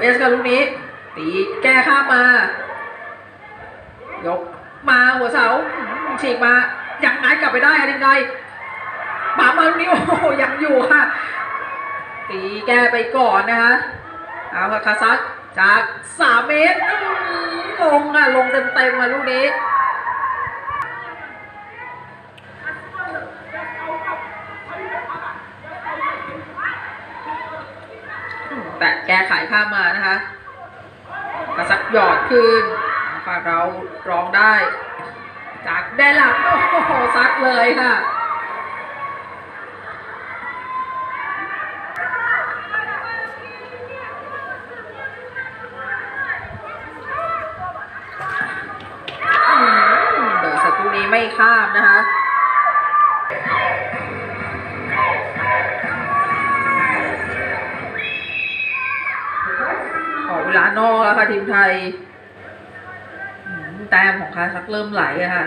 เกับเอสกับลูกนี้ ตีแก้ข้ามมา ยกมาหัวเสาฉีกมายังไงกลับไปได้อะทิงไงปามาลูกนี้โอ้โหยังอยู่ค่ะ ตีแก้ไปก่อนนะคะเอาค่ะคาซักจากสามเมตรลงอะลงเต็มเต็มๆอะลูกนี้ แต่แก้ไขข้ามมานะคะกระซักหยอดคืนฝ่ายเราร้องได้ จากแดนหลังโอ้โหซัดเลยค่ะอืมเดอะสตูนี้ไม่ข้ามนะคะ นอกแล้วค่ะทีมไทยแต้มของคาซักเริ่มไหลอะค่ะ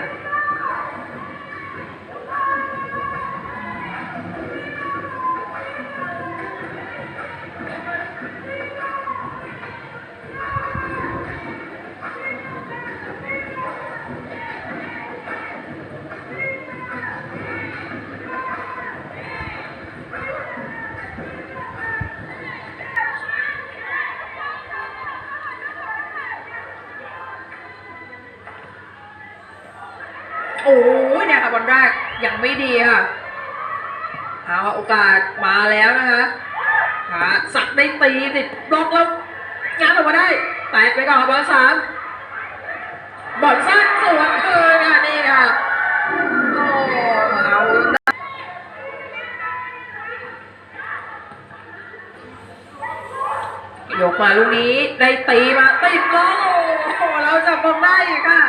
เนี่ยค่ะบอลแรกยังไม่ดีค่ะเอาค่ะโอกาสมาแล้วนะคะหาสักได้ตีติดบล็อกแล้วงานออกมาได้ แตะไปก่อนค่ะบอลสามบอลสั้นสวนคืนค่ะนี่ค่ะโอ้เอายกมาลูกนี้ได้ตีมาติดบล็อกโอ้โหเราจะบอลได้อีกค่ะ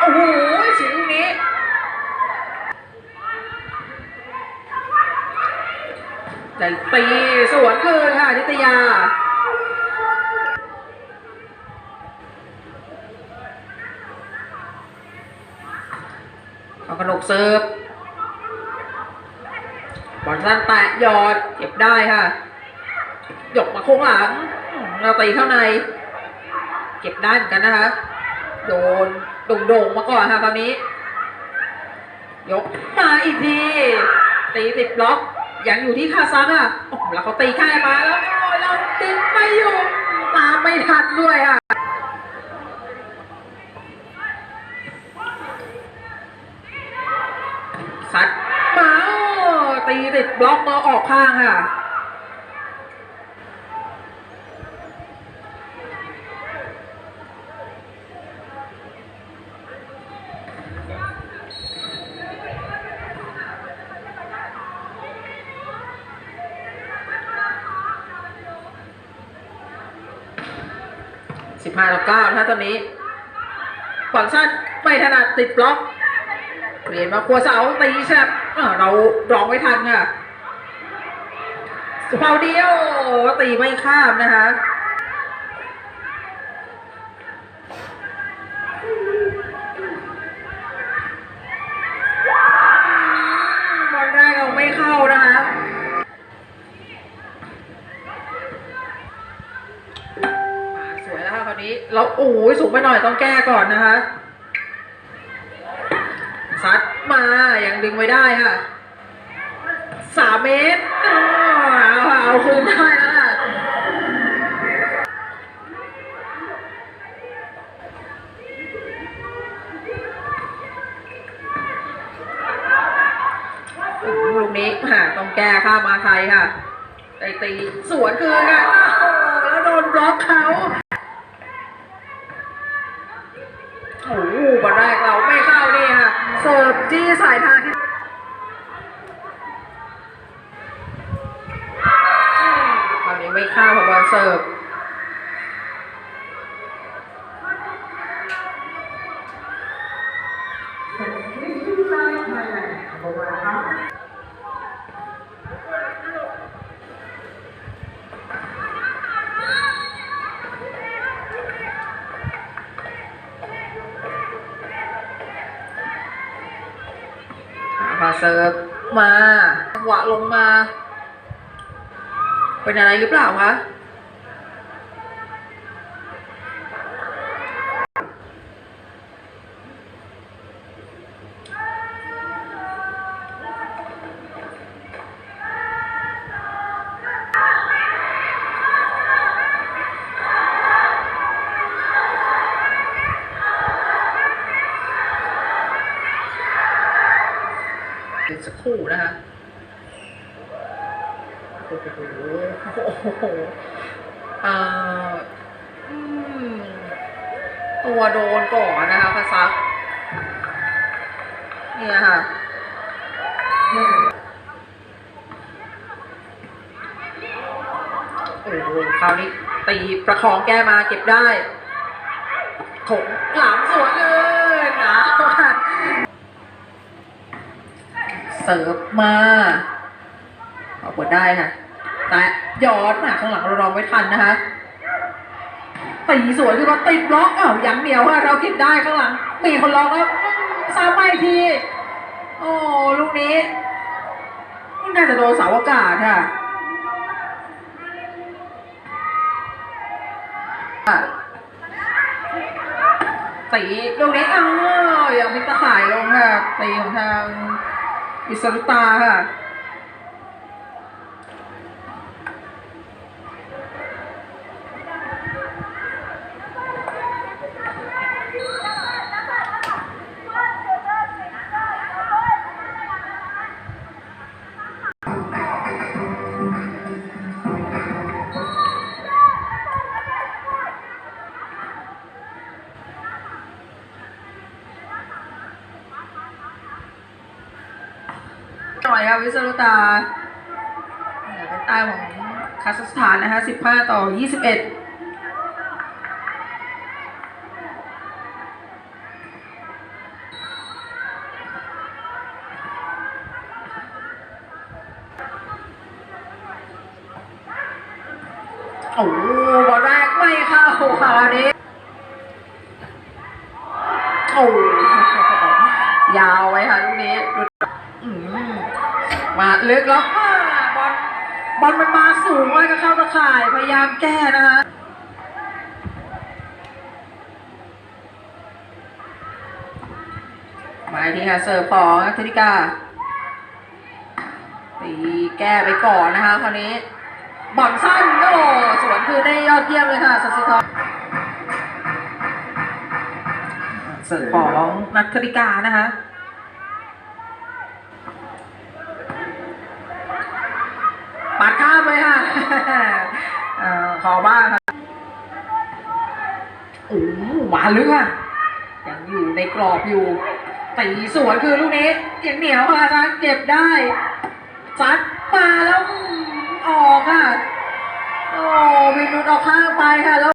โอ้โหเสียงลูกนี้ แต่ตีสวนคืนค่ะนิตยา เอากระหนกเซิร์ฟบอลสั้นแตะยอดเก็บได้ค่ะหยกมาโค้งหลัง เราตีเข้าใน เก็บได้เหมือนกันนะคะ โดนโด่งๆมาก่อนค่ะคราวนี้ ยกมาอีกทีตีติดบล็อก ยังอยู่ที่คาซังอะโอ้โหแล้วเขาตีแค่มาแล้วโอ้ยเราติดไม่อยู่ตามไม่ทันด้วยอะสัดมาตีติดบล็อกมาออกข้างค่ะ สิบห้าต่อเก้าถ้าตอนนี้ฝั่งสั้นไม่ถนัดติดบล็อกเปลี่ยนมาครัวเสาตีแชบอ่เราร้องไม่ทันค่ะเผาเดียวตีไม่ข้ามนะคะ นี้เราโอ้ยสูงไปหน่อยต้องแก้ก่อนนะคะซัดมาอยังดึงไว้ได้ค่ะสามเมตรเอาเอาคืนได้แล้วค่ะลูกนี้หาต้องแก้ข้ามาไทยค่ะไตีตีสวนคืนค่ะโอ้โหแล้วโดนบล็อกเขา โอ้โหบอลแรกเราไม่เข้านี่ค่ะ เสิร์ฟจี้สายทางที่ตอนนี้ไม่เข้าค่ะบอลเสิร์ฟ พอเซิร์ฟมาจังหวะลงมา เป็นอะไรหรือเปล่าคะ เดี๋ยวสักครู่นะคะโอ้โหโอ้โหเอ่อตัวโดนก่อนนะคะพาซักเนี่ยค่ะโอ้โหคราวนี้ตีประคองแก้มาเก็บได้ถงหลังสวนเลยนะ เสิร์ฟมาเอากดได้ค่ะ แต่ย้อนมาข้างหลังเรารองไม่ทันนะคะตีสวยคือว่าติดล็อกอ้าวยังเดียวค่ะเราเก็บได้ข้างหลังมีคนร้องแล้วซ้ำไม่ทีโอ้ลูกนี้นี่น่าจะโดนเสาอากาศค่ะตีลูกนี้อ้าวยังมีตะข่ายลงค่ะตีของทาง อิส วิสรุตาเป็นใต้ของคาซัคสถานนะคะ15 ต่อ 21โอ้โหบอลแรกไม่เข้าค่ะวันนี้โอ้ยาวไว้ค่ะลูกนี้ดู ลึกแล้วอ่าบอลบอลมันมาสูงไว้ก็เข้าตะข่าย พยายามแก้นะคะมาที่ค่ะเสิร์ฟของเทนิกาตีแก้ไปก่อนนะคะคราวนี้บอลสั้นโอ้สวนคืนได้ยอดเยี่ยมเลยค่ะสัตย์สิทองเสิร์ฟของนัทธริกานะคะ ปัดข้ามเลยค่ะ เอ่อ ขอบ้างครับโอ้โหวานลึกค่ะยังอยู่ในกรอบอยู่ตีสวนคือลูกนี้ยังเหนียวค่ะซัดเก็บได้ซัดมาแล้วออกค่ะโอ้วินุตออกข้างไปค่ะแล้ว